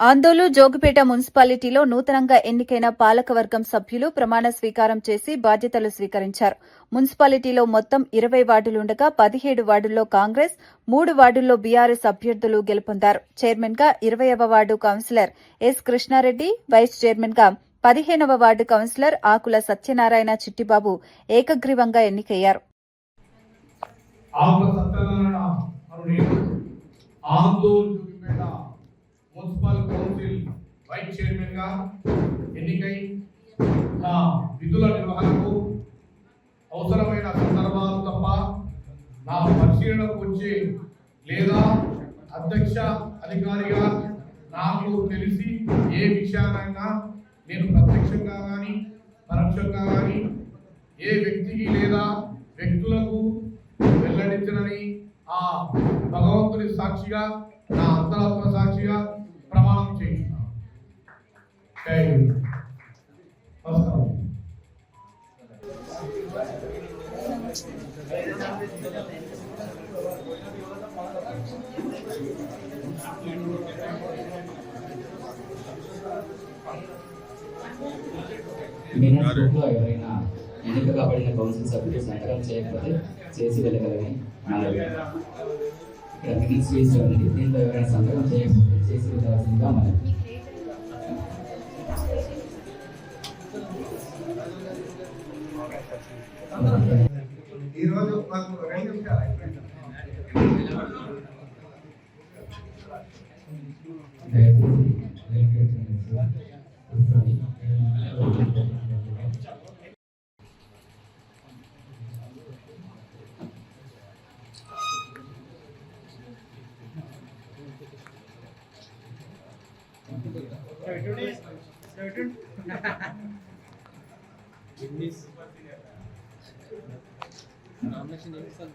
ఆందోళు జోగిపేట మున్సిపాలిటీలో నూతనంగా ఎన్నికైన పాలకవర్గం సభ్యులు ప్రమాణ స్వీకారం చేసి బాధ్యతలు స్వీకరించారు. మున్సిపాలిటీలో మొత్తం ఇరవై వార్డులుండగా పదిహేడు వార్డుల్లో కాంగ్రెస్ మూడు వార్డుల్లో బీఆర్ఎస్ అభ్యర్థులు గెలుపొందారు. చైర్మన్గా ఇరవైవ ward councillor S Krishna Reddy vice చైర్మన్గా పదిహేనవ వార్డు కౌన్సిలర్ ఆకుల సత్యనారాయణ చిట్టిబాబు ఏకగ్రీవంగా ఎన్నికయ్యారు. ఆందోళన మున్సిపల్ కౌన్సిల్ వైస్ చైర్మన్గా ఎన్నికై నా విధుల నిర్వహణకు అవసరమైన సందర్భాలు తప్ప నా పరిశీలనకు వచ్చే లేదా అధ్యక్ష అధికారిగా నాకు తెలిసి ఏ విషయానైనా నేను ప్రత్యక్షంగా కానీ పరోక్షంగా కానీ ఏ వ్యక్తికి లేదా వ్యక్తులకు వెల్లడించనని ఆ భగవంతుని సాక్షిగా నా అంతరాత్మ సాక్షిగా ప్రమాణం చేయించున్నాను నమస్కారం ఎవరైనా ఎన్నిక కాబడిన కౌన్సిల్ సభ్యులు సంతకం చేయకపోతే చేసి వెళ్ళగలని మనవి ఇక్కడ ఉంది దీంట్లో ఎవరైనా సంతకం ఈరోజు మాకు రెండు నిమిషాలు Thank. Dördün. Anlaşın emin sir